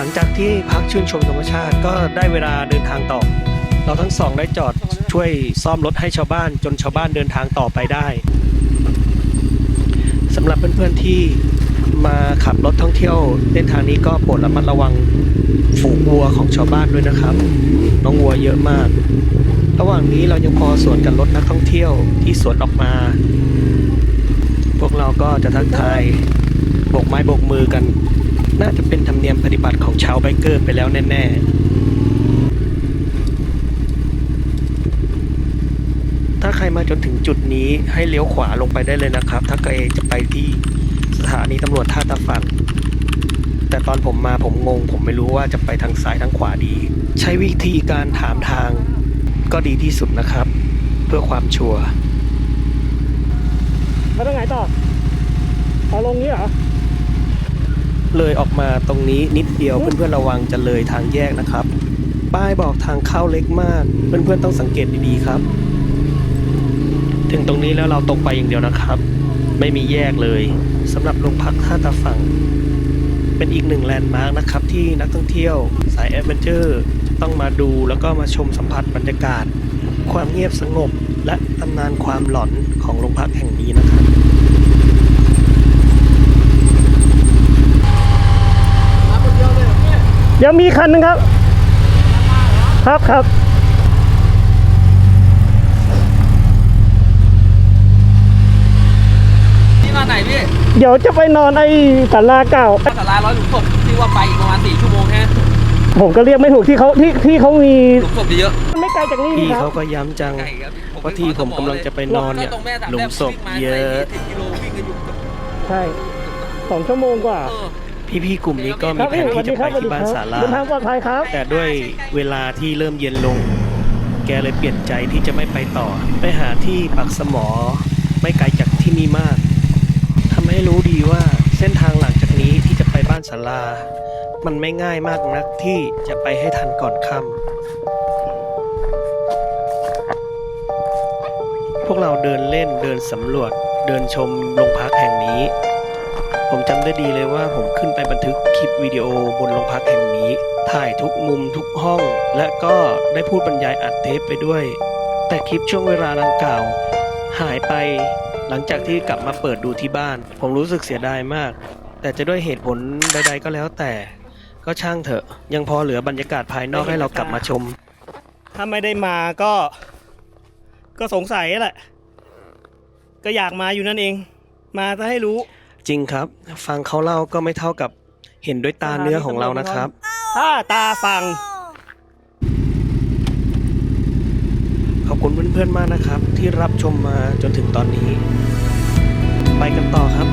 หลังจากที่พักชื่นชมธรรมชาติก็ได้เวลาเดินทางต่อ เราทั้งสองได้จอดช่วยซ่อมรถให้ชาวบ้านจนชาวบ้านเดินทางต่อไปได้สำหรับเพื่อนๆที่มาขับรถท่องเที่ยวเส้นทางนี้ก็โปรดระมัดระวังฝูงวัวของชาวบ้านด้วยนะครับ น้องวัวเยอะมาก ระหว่างนี้เรายังพอสวนกับรถนักท่องเที่ยวที่สวนออกมา พวกเราก็จะทักทายโบกไม้โบกมือกัน น่าจะเป็นธรรมเนียมปฏิบัติของชาวไบเกอร์ไปแล้วแน่ ๆ ถ้าใครมาจนถึงจุดนี้ให้เลี้ยวขวาลงไปได้เลยนะครับ ถ้าใครจะไปที่สถานีตำรวจท่าตาฟัน แต่ตอนผมมาผมงง ผมไม่รู้ว่าจะไปทางซ้ายทางขวาดี ใช้วิธีการถามทางก็ดีที่สุดนะครับ เพื่อความชัวร์แล้วต้องไงต่อเอาลงนี้เหรอ เลยออกมาตรงนี้นิดเดียวเพื่อนๆระวังจะเลยทางแยกนะครับ ป้ายบอกทางเข้าเล็กมาก เพื่อนๆต้องสังเกตดีๆครับ ถึงตรงนี้แล้วเราตรงไปอย่างเดียวนะครับ ไม่มีแยกเลยสำหรับโรงพักท่าตาฝั่ง เป็นอีกหนึ่งแลนด์มาร์กนะครับที่นักท่องเที่ยวสายแอดเวนเจอร์ต้องมาดูแล้วก็มาชมสัมผัสบรรยากาศ ความเงียบสงบและตำนานความหลอนของโรงพักแห่งนี้นะครับ เดี๋ยวมีคันหนึงครับ ครับครับนี่มาไหนพี่เดี๋ยวจะไปนอนไอ้ศาลาเก่าสาราร้อยหลุมศพที่ว่าไปอีกประมาณสี่ชั่วโมงแค่ผมก็เรียกไม่ถูกที่เขาที่ที่เขามีหลุมศพเยอะไม่ไกลจากนี่นี่พี่ครัเขาบก็ย้ำจังไกลครับว่าที่ผมกำลังจะไปนอนเนี่ยตรงแม่สามหลุมศพเยอะสิบกิโลวิ่งกันอยู่ใช่สองชั่วโมงกว่า เออ พี่ๆกลุ่มนี้ก็คมีรับแผพี่นสวัที่สดีจะคไปรับสวัสดีที่บ้านครับศาลาเดินทางปลอดภัยครับ แต่ด้วยเวลาที่เริ่มเย็นลง แกเลยเปลี่ยนใจที่จะไม่ไปต่อ ไปหาที่ปักสมอ ไม่ไกลจากที่นี่มากทำให้รู้ดีว่าเส้นทางหลังจากนี้ที่จะไปบ้านศาลา มันไม่ง่ายมากนักที่จะไปให้ทันก่อนค่ำพวกเราเดินเล่นเดินสำรวจเดินชมโรงพักแห่งนี้ ผมจำได้ดีเลยว่าผมขึ้นไปบันทึกคลิปวิดีโอบนโรงพักแห่งนี้ ถ่ายทุกมุมทุกห้อง และก็ได้พูดบรรยายอัดเทปไปด้วย แต่คลิปช่วงเวลาดังกล่าว หายไปหลังจากที่กลับมาเปิดดูที่บ้าน ผมรู้สึกเสียดายมาก แต่จะด้วยเหตุผลใด ๆ ก็แล้วแต่ ก็ช่างเถอะ ยังพอเหลือบรรยากาศภายนอกให้เรากลับมาชม ถ้าไม่ได้มาก็ ก็สงสัยแหละ ก็อยากมาอยู่นั่นเอง มาจะให้รู้ จริงครับ ฟังเขาเล่าก็ไม่เท่ากับเห็นด้วยตาเนื้อของเรานะครับ ถ้าตาฟัง ขอบคุณเพื่อนๆมากนะครับ ที่รับชมมาจนถึงตอนนี้ ไปกันต่อครับ